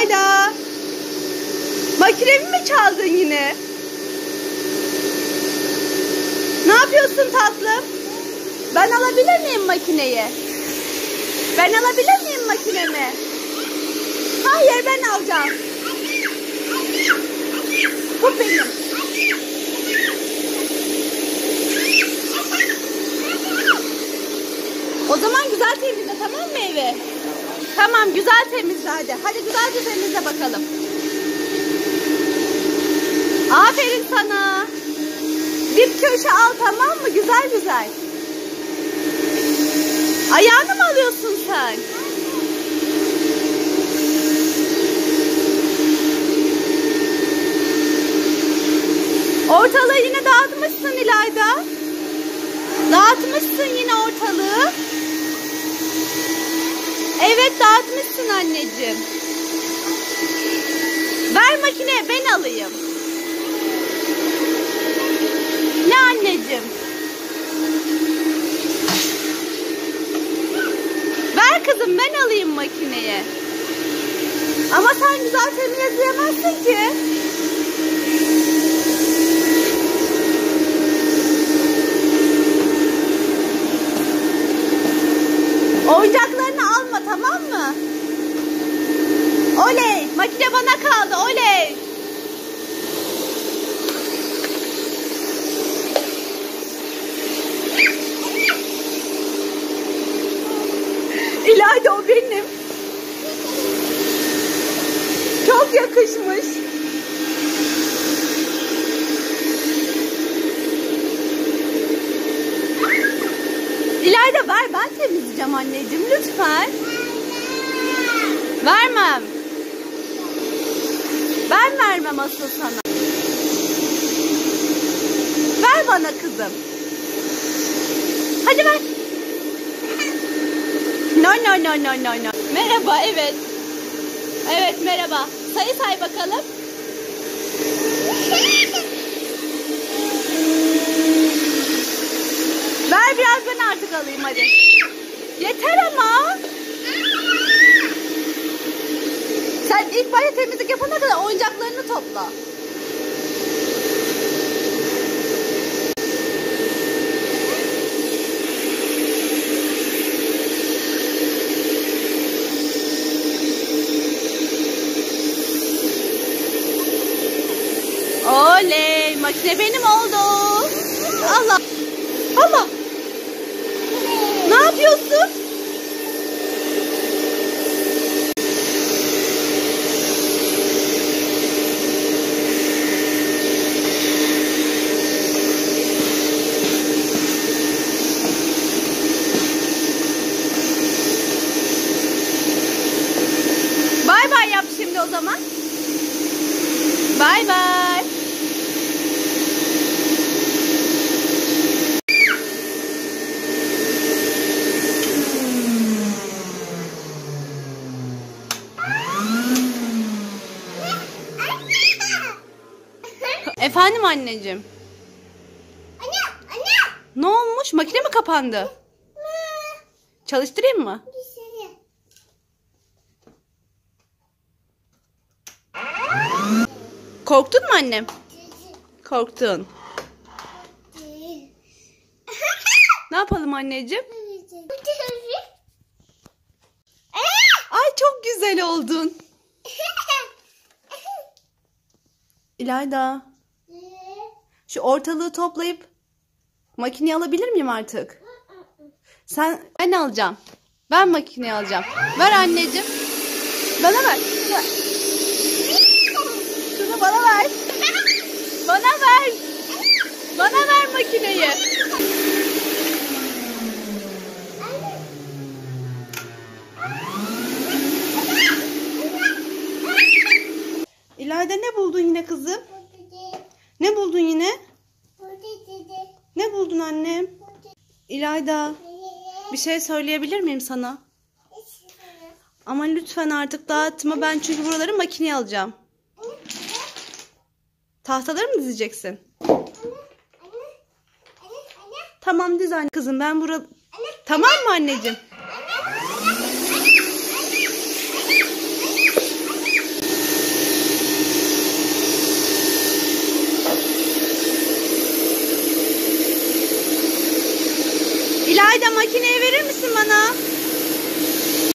İlayda. Makinemi mi çaldın yine? Ne yapıyorsun tatlım? Ben alabilir miyim makineyi? Ben alabilir miyim makinemi? Hayır ben alacağım. Bu benim. O zaman güzel temizle tamam mı evi? Tamam güzel temizle hadi. Hadi güzelce temizle bakalım. Aferin sana. Dip köşe al tamam mı? Güzel güzel. Ayağını mı alıyorsun sen? Ortalığı yine dağıtmışsın İlayda. Dağıtmışsın yine ortalığı. Evet dağıtmışsın anneciğim. Ver makine ben alayım. Ne anneciğim? Ver kızım ben alayım makineye. Ama sen güzel temizleyemezsin ki. Oyuncaklarını alma tamam mı? Oley! Makine bana kaldı oley! İlayda o benim. Çok yakışmış. İlayda ver ben temizleyeceğim anneciğim lütfen. Vermem. Vermem asıl sana. Ver bana kızım. Hadi ver. No no no no no no. Merhaba evet. Evet merhaba. Sayı say bakalım. Ver biraz ben artık alayım hadi. Yeter ama. Sen ilk başta temizlik yapana kadar oyuncaklarını topla. Oley! Makine benim oldu. Allah! Allah! Ne yapıyorsun? Bay bay yap şimdi o zaman. Bay bay. Efendim anneciğim. Anne, anne. Ne olmuş? Makine mi kapandı? Çalıştırayım mı? Korktun mu annem? Korktun. Ne yapalım anneciğim? Ay çok güzel oldun. İlayda, şu ortalığı toplayıp makineyi alabilir miyim artık? Sen ben alacağım. Ben makineyi alacağım. Ver anneciğim. Bana ver. Şunu bana ver. Bana ver. Bana ver makineyi. İlayda ne buldun yine kızım? Ne buldun yine? Ne buldun annem? İlayda bir şey söyleyebilir miyim sana? Ama lütfen artık dağıtma ben çünkü buraları makineye alacağım. Tahtaları mı dizeceksin? Tamam diz anne kızım ben burada... Tamam mı anneciğim? İlayda makineye verir misin bana?